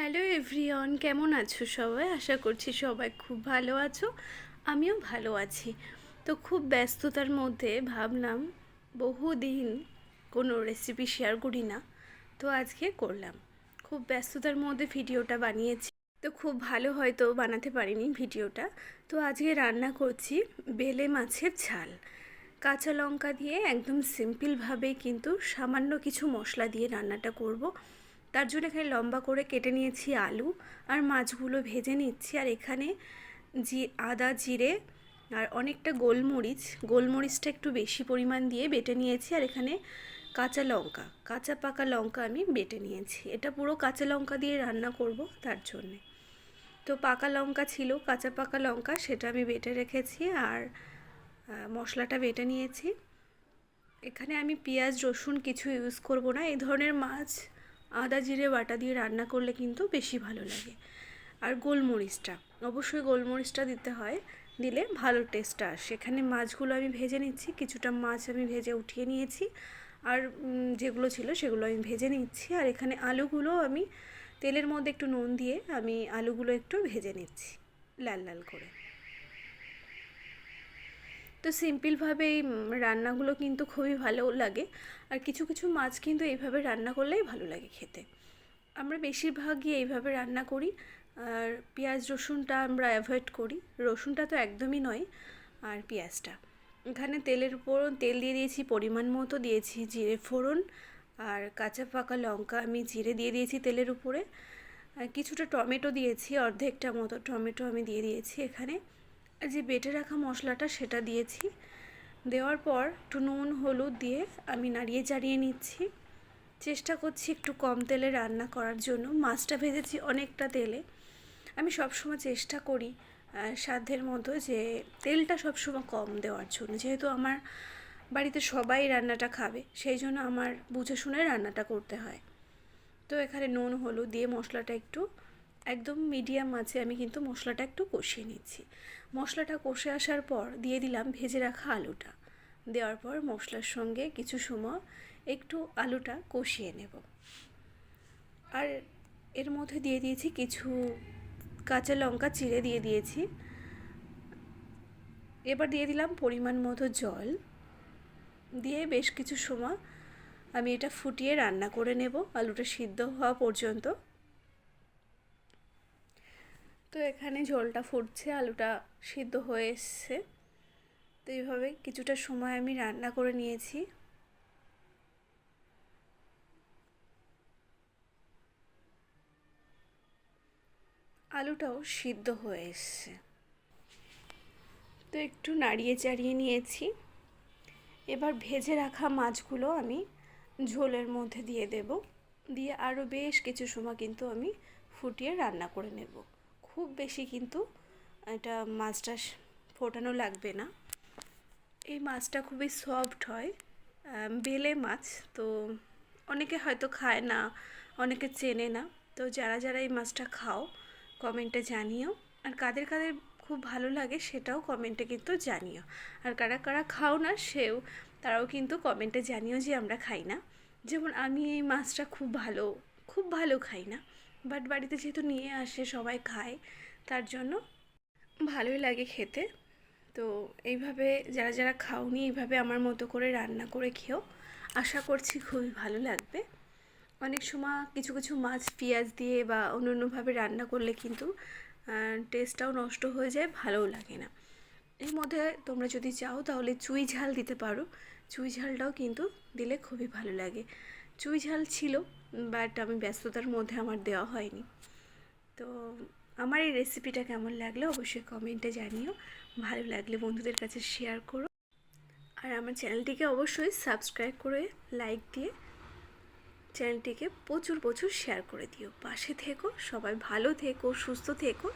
Hello everyone, কেমন আছো সবাই? আশা করছি সবাই খুব ভালো আছো, আমিও ভালো আছি। তো খুব ব্যস্ততার মধ্যে ভাবলাম বহুদিন কোনো রেসিপি শেয়ার করি না, তো আজকে করলাম। খুব ব্যস্ততার মধ্যে ভিডিওটা বানিয়েছি, তো খুব ভালো হয়তো বানাতে পারিনি ভিডিওটা। তো আজকে রান্না করছি বেলে মাছের ঝাল। কাঁচা লঙ্কা দিয়ে একদম সিম্পলভাবে কিন্তু সামান্য কিছু মশলা দিয়ে রান্নাটা করব। তার জন্য এখানে লম্বা করে কেটে নিয়েছি আলু আর মাছগুলো ভেজে নিচ্ছি। আর এখানে জি, আদা, জিরে আর অনেকটা গোলমরিচ। গোলমরিচটা একটু বেশি পরিমাণ দিয়ে বেটে নিয়েছি আর এখানে কাঁচা লঙ্কা, কাঁচা পাকা লঙ্কা আমি বেটে নিয়েছি। এটা পুরো কাঁচা লঙ্কা দিয়ে রান্না করব তার জন্যে। তো পাকা লঙ্কা ছিল, কাঁচা পাকা লঙ্কা সেটা আমি বেটে রেখেছি আর মশলাটা বেটে নিয়েছি। এখানে আমি পেঁয়াজ, রসুন কিছু ইউজ করব না। এই ধরনের মাছ আদা জিরে বাটা দিয়ে রান্না করলে কিন্তু বেশি ভালো লাগে। আর গোলমরিচটা, অবশ্যই গোলমরিচটা দিতে হয়, দিলে ভালো টেস্ট আসে। এখানে মাছগুলো আমি ভেজে নিচ্ছি, কিছুটা মাছ আমি ভেজে উঠিয়ে নিয়েছি, আর যেগুলো ছিল সেগুলো আমি ভেজে নিচ্ছি, আর এখানে আলুগুলো আমি তেলের মধ্যে একটু নুন দিয়ে আমি আলুগুলো একটু ভেজে নিচ্ছি, লাল লাল করে। তো সিম্পলভাবে এই রান্নাগুলো কিন্তু খুবই ভালো লাগে। আর কিছু কিছু মাছ কিন্তু এইভাবে রান্না করলেই ভালো লাগে খেতে। আমরা বেশিরভাগই এইভাবে রান্না করি। আর পেঁয়াজ রসুনটা আমরা অ্যাভয়েড করি। রসুনটা তো একদমই নয়, আর পেঁয়াজটা। এখানে তেলের উপর তেল দিয়ে দিয়েছি, পরিমাণ মতো দিয়েছি জিরে ফোড়ন আর কাঁচা পাকা লঙ্কা আমি জিরে দিয়ে দিয়েছি তেলের উপরে। কিছুটা টমেটো দিয়েছি, অর্ধেকটা মতো টমেটো আমি দিয়ে দিয়েছি এখানে। যে বেটে রাখা মশলাটা সেটা দিয়েছি। দেওয়ার পর একটু নুন, হলুদ দিয়ে আমি নাড়িয়ে চাড়িয়ে নিচ্ছি। চেষ্টা করছি একটু কম তেলে রান্না করার জন্য। মাছটা ভেজেছি অনেকটা তেলে। আমি সবসময় চেষ্টা করি সাধ্যের মতো যে তেলটা সবসময় কম দেওয়ার জন্য। যেহেতু আমার বাড়িতে সবাই রান্নাটা খাবে, সেই জন্য আমার বুঝে শুনে রান্নাটা করতে হয়। তো এখানে নুন, হলুদ দিয়ে মশলাটা একটু একদম মিডিয়াম আছে, আমি কিন্তু মশলাটা একটু কষিয়ে নিচ্ছি। মশলাটা কষে আসার পর দিয়ে দিলাম ভেজে রাখা আলুটা। দেওয়ার পর মশলার সঙ্গে কিছু সময় একটু আলুটা কষিয়ে নেব। আর এর মধ্যে দিয়ে দিয়েছি কিছু কাঁচা লঙ্কা চিড়ে দিয়ে দিয়েছি। এবার দিয়ে দিলাম পরিমাণ মতো জল। দিয়ে বেশ কিছু সময় আমি এটা ফুটিয়ে রান্না করে নেব, আলুটা সিদ্ধ হওয়া পর্যন্ত। তো এখানে ঝোলটা ফুটছে, আলুটা সিদ্ধ হয়ে এসছে। তো এইভাবে কিছুটা সময় আমি রান্না করে নিয়েছি। আলুটাও সিদ্ধ হয়ে এসছে। তো একটু নাড়িয়ে চাড়িয়ে নিয়েছি। এবার ভেজে রাখা মাছগুলো আমি ঝোলের মধ্যে দিয়ে দেব। দিয়ে আরও বেশ কিছু সময় কিন্তু আমি ফুটিয়ে রান্না করে নেব। খুব বেশি কিন্তু এটা মাছটা ফোটানো লাগবে না। এই মাছটা খুবই সফট হয় বেলে মাছ তো অনেকে হয়তো খায় না, অনেকে চেনে না। তো যারা যারা এই মাছটা খাও, কমেন্টে জানিও। আর কাদের কাদের খুব ভালো লাগে সেটাও কমেন্টে কিন্তু জানিও। আর কারা কারা খাও না সেও, তারাও কিন্তু কমেন্টে জানিও যে আমরা খাই না। যেমন আমি এই মাছটা খুব ভালো খুব ভালো খাই না। বাট বাড়িতে যেহেতু নিয়ে আসে, সবাই খায়, তার জন্য ভালোই লাগে খেতে। তো এইভাবে যারা যারা খাওনি, এইভাবে আমার মতো করে রান্না করে খেও। আশা করছি খুবই ভালো লাগবে। অনেক সময় কিছু কিছু মাছ পেঁয়াজ দিয়ে বা অন্য অন্যভাবে রান্না করলে কিন্তু টেস্টটাও নষ্ট হয়ে যায়, ভালোও লাগে না। এর মধ্যে তোমরা যদি চাও তাহলে চুই ঝাল দিতে পারো। চুই ঝালটাও কিন্তু দিলে খুবই ভালো লাগে। চুই ঝাল ছিল বাট আমি ব্যস্ততার মধ্যে আমার দেওয়া হয়নি। তো আমার এই রেসিপিটা কেমন লাগল অবশ্যই কমেন্টে জানিও। ভালো লাগলে বন্ধুদের কাছে শেয়ার করো। আর আমার চ্যানেলটিকে অবশ্যই সাবস্ক্রাইব করে লাইক দিয়ে চ্যানেলটিকে প্রচুর প্রচুর শেয়ার করে দিও। পাশে থেকো, সবাই ভালো থেকো, সুস্থ থেকো।